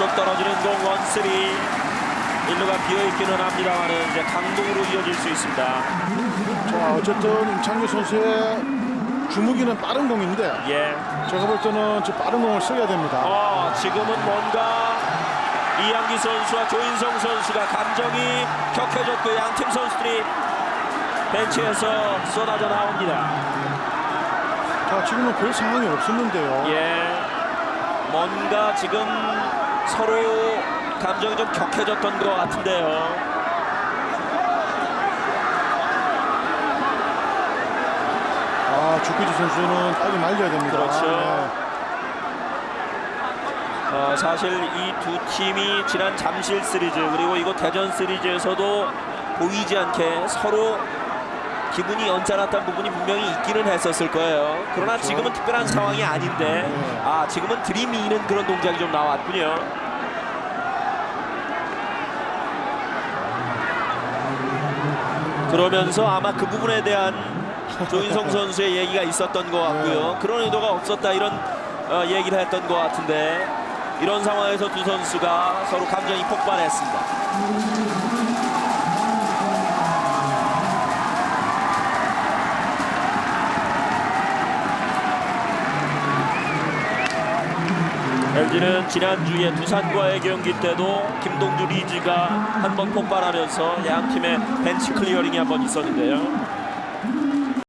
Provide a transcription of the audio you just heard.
3공 원쓰리 1루가 비어있기는 합니다만은 이제 강동으로 이어질 수 있습니다. 자, 어쨌든 임창규 선수의 주무기는 빠른 공인데 예. 제가 볼 때는 저 빠른 공을 써야 됩니다. 어, 지금은 뭔가 이양기 선수와 조인성 선수가 감정이 격해졌고 양팀 선수들이 벤치에서 쏟아져 나옵니다. 자, 지금은 별 상황이 없었는데요. 예. 뭔가 지금 서로 감정이 좀 격해졌던 것 같은데요. 아, 주피지 선수는 빨리 말려야 됩니다. 그렇죠. 네. 어, 사실 이 두 팀이 지난 잠실 시리즈 그리고 이곳 대전 시리즈에서도 보이지 않게 서로 기분이 언짢았던 부분이 분명히 있기는 했었을 거예요. 그러나 그렇죠. 지금은 특별한 상황이 아닌데 네. 아 지금은 들이미는 그런 동작이 좀 나왔군요. 그러면서 아마 그 부분에 대한 조인성 선수의 얘기가 있었던 것 같고요. 네. 그런 의도가 없었다 이런 어, 얘기를 했던 것 같은데 이런 상황에서 두 선수가 서로 감정이 폭발했습니다. LG는 지난주에 두산과의 경기 때도 김동주 리즈가 한 번 폭발하면서 양 팀의 벤치 클리어링이 한 번 있었는데요.